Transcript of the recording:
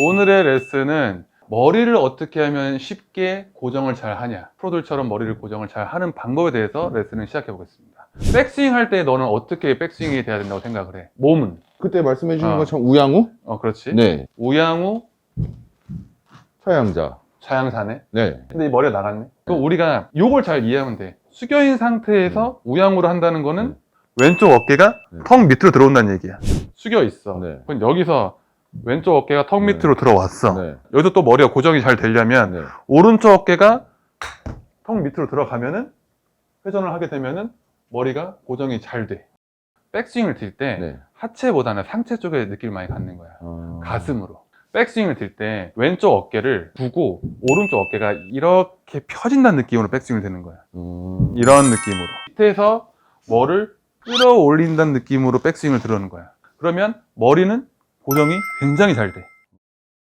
오늘의 레슨은 머리를 어떻게 하면 쉽게 고정을 잘 하냐 프로들처럼 머리를 고정을 잘 하는 방법에 대해서 레슨을 시작해 보겠습니다 백스윙 할 때 너는 어떻게 백스윙이 돼야 된다고 생각을 해? 몸은? 그때 말씀해 주신 어. 것처럼 우양우? 어 그렇지 네. 우양우 서양자. 좌양사네 네. 근데 이 머리가 나갔네 그럼 우리가 요걸 잘 이해하면 돼 숙여인 상태에서 우양우로 한다는 거는 왼쪽 어깨가 네. 턱 밑으로 들어온다는 얘기야 숙여 있어 네. 그럼 여기서 왼쪽 어깨가 턱 네. 밑으로 들어왔어 네. 여기도 또 머리가 고정이 잘 되려면 네. 오른쪽 어깨가 턱 밑으로 들어가면은 회전을 하게 되면은 머리가 고정이 잘 돼. 백스윙을 들때 네. 하체보다는 상체 쪽에 느낌을 많이 갖는 거야. 어. 가슴으로. 백스윙을 들 때 왼쪽 어깨를 두고 오른쪽 어깨가 이렇게 펴진다는 느낌으로 백스윙을 드는 거야. 음. 이런 느낌으로. 밑에서 뭐를 끌어올린다는 느낌으로 백스윙을 들어오는 거야. 그러면 머리는 고정이 굉장히 잘 돼.